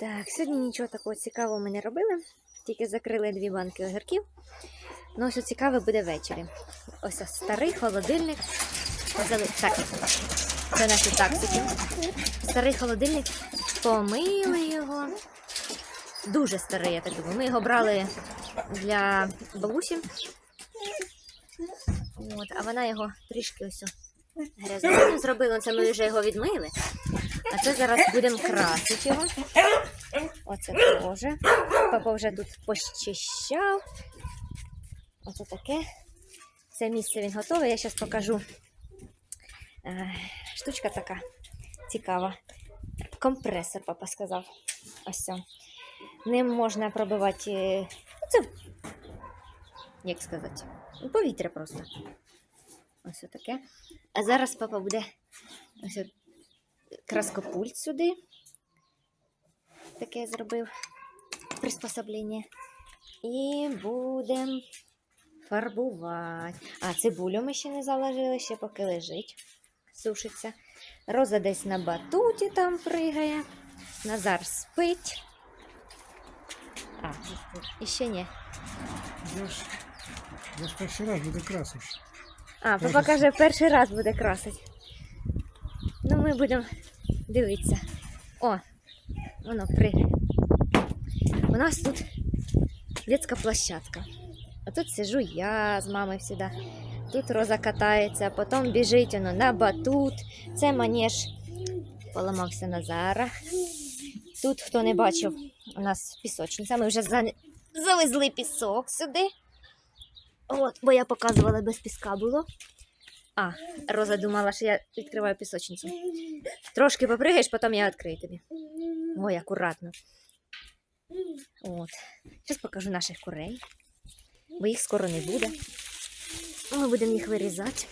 Так, сьогодні нічого такого цікавого ми не робили, тільки закрили дві банки огірків. Ну, ось цікаве буде ввечері. Ось старий холодильник. Так, це наші таксики. Старий холодильник. Помили його. Дуже старий, я так думаю. Ми його брали для бабусі. От, а вона його трішки ось грязно зробила. Це ми вже його відмили. А це зараз будемо красити його. Оце теж. Папа вже тут пощищав. Оце таке. Це місце він готовий. Я зараз покажу. Е, Штучка така цікава. Компресор, папа сказав. Ось це. Ним можна пробивати. е, Це, як сказати, повітря просто. Ось таке. А зараз папа буде ось краскопульт сюди. Таке зробив приспособлення. І будемо фарбувати. А, цибулю ми ще не заложили, ще поки лежить, сушиться. Роза десь на батуті там пригає. Назар спить. А, і ще ні. Я ж, я ж перший раз буду красити. А, папа каже, перший раз буде красити. Ну, ми будемо дивитися. О, воно пригає. У нас тут детська площадка. А тут сижу я з мамою завжди. Тут Роза катається, потім біжить воно на батут. Це манеж поламався Назара. Тут, хто не бачив, у нас пісочниця. Ми вже завезли пісок сюди. От, бо я показувала без піска було. А, Роза думала, що я відкриваю пісочницю. Трошки попригаєш, потім я відкрию тобі. Ой, акуратно. От. Зараз покажу наших курей, бо їх скоро не буде. Ми будемо їх вирізати.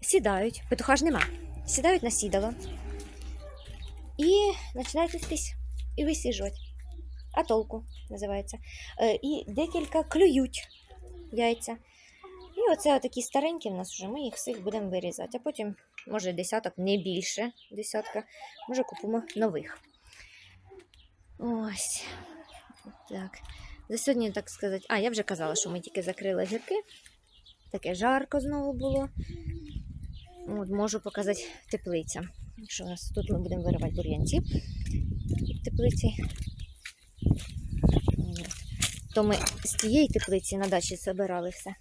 Сідають, петуха ж нема. Сідають на сідало і починають нестись і висіжувати. А толку називається. Е, і декілька клюють яйця. І оце такі старенькі в нас вже. Ми їх всіх будемо вирізати. А потім, може, десяток, не більше десятка, може, купимо нових. Ось. Так. За сьогодні, так сказати. А, я вже казала, що ми тільки закрили гірки. Таке жарко знову було. От, можу показати теплиця. Що у нас тут ми будемо виривати бур'янці в теплиці. То ми з тієї теплиці на дачі забирали все.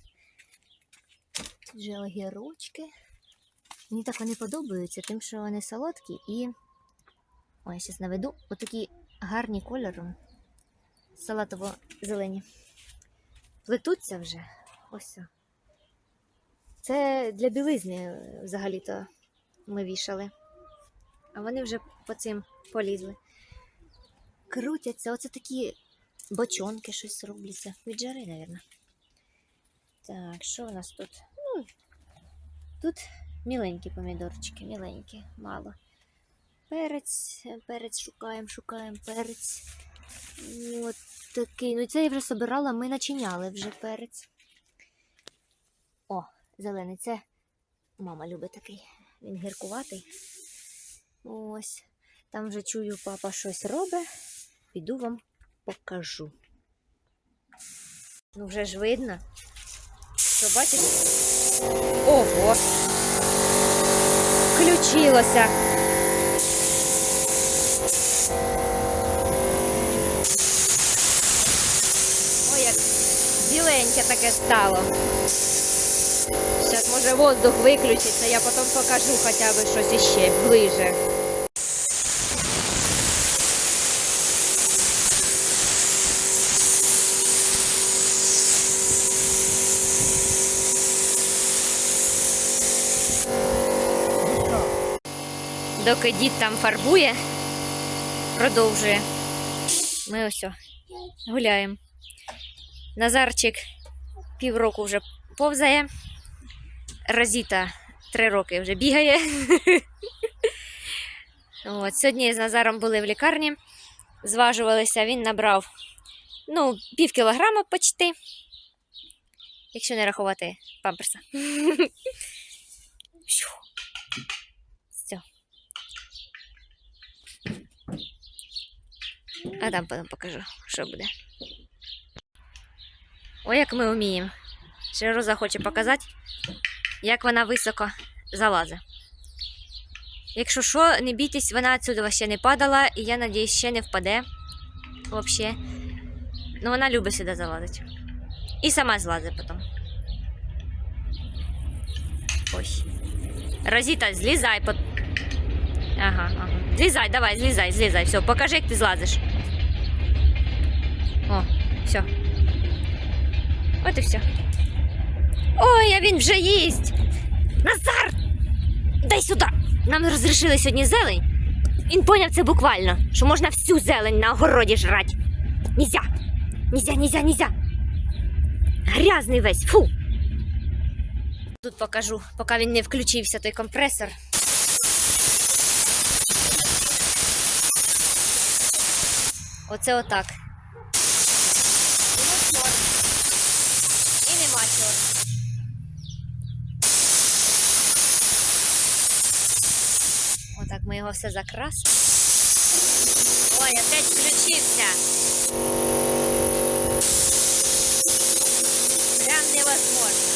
Тут же огірочки. Мені так вони подобаються, тим, що вони солодкі і. Ой, я зараз наведу отакі гарні кольором. Салатово-зелені. Плетуться вже. Ось. Це для білизни е, взагалі-то ми вішали. А вони вже по цим полізли. Крутяться. Оце такі бочонки щось робляться. Від жари, мабуть. Так, що у нас тут? Ну, тут міленькі помідорчики, міленькі, мало. Перець, перець шукаємо, шукаємо перець. І От такий. Ну, це я вже собирала, ми начиняли вже перець. О, зелений, це мама любить такий. Він гіркуватий. Ось. Там вже чую, папа щось робить. Піду вам покажу. Ну, вже ж видно. Що бачите? Ого! Включилося. Ой, як біленьке таке стало. Зараз, може, воздух виключиться, я потім покажу хоча б щось іще ближе. Доки дід там фарбує, продовжує. Ми ось гуляємо. Назарчик півроку вже повзає. Розіта три роки вже бігає. От, сьогодні з Назаром були в лікарні, зважувалися, він набрав ну, пів кілограма почти, якщо не рахувати памперса. Все. А там потім покажу, що буде. Ой, як ми вміємо. Роза хоче показати, як вона високо залазить. Якщо що, не бійтесь, вона відсюди ще не падала, і я надіюсь, ще не впаде. Взагалі. Ну, вона любить сюди залазити. І сама злазить потім. Ой. Розіта, злізай. Ага, ага. Злізай, давай, злізай, злізай. Все, покажи, як ти злазиш. Все. От і все. Ой, а він вже їсть. Назар! Дай сюди! Нам розрішили сьогодні зелень. Він поняв це буквально, що можна всю зелень на огороді жрати. Нельзя! Нельзя, нельзя, нельзя! Грязний весь, фу! Тут покажу, поки він не включився той компресор. Оце отак. І мотор. І нема чорт. Отак ми його все закрасили. Ой, опять включився. Прям невозможно.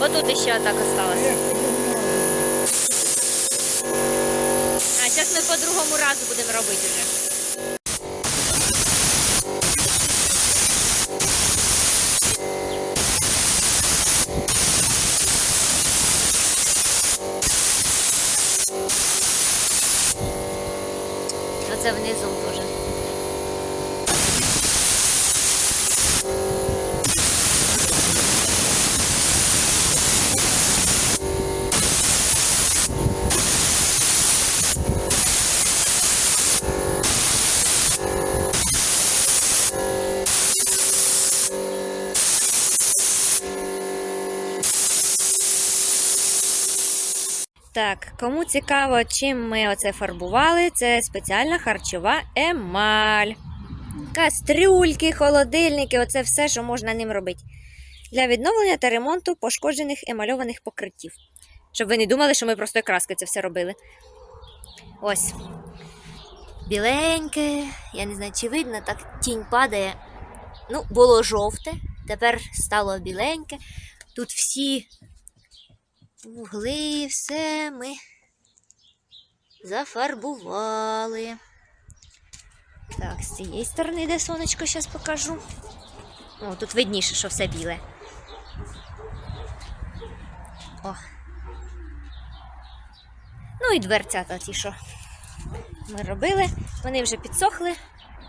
Отут ще отак осталось. А зараз ми по другому разу будемо робити вже. Так, кому цікаво, чим ми оце фарбували, це спеціальна харчова емаль. Кастрюльки, холодильники, оце все, що можна ним робити. Для відновлення та ремонту пошкоджених емальованих покриттів. Щоб ви не думали, що ми просто краски це все робили. Ось. Біленьке, я не знаю, чи видно, так тінь падає. Ну, було жовте, тепер стало біленьке. Тут всі Вугли, все ми зафарбували. Так, з цієї сторони, де сонечко, зараз покажу. О, тут видніше, що все біле. О. Ну і дверцята ті, що ми робили. Вони вже підсохли.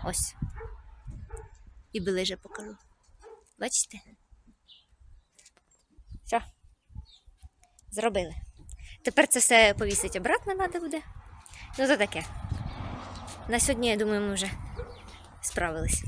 Ось. І ближе покажу. Бачите? Все. Зробили. Тепер це все повісить обратно треба буде. Ну, то таке. На сьогодні, я думаю, ми вже справились.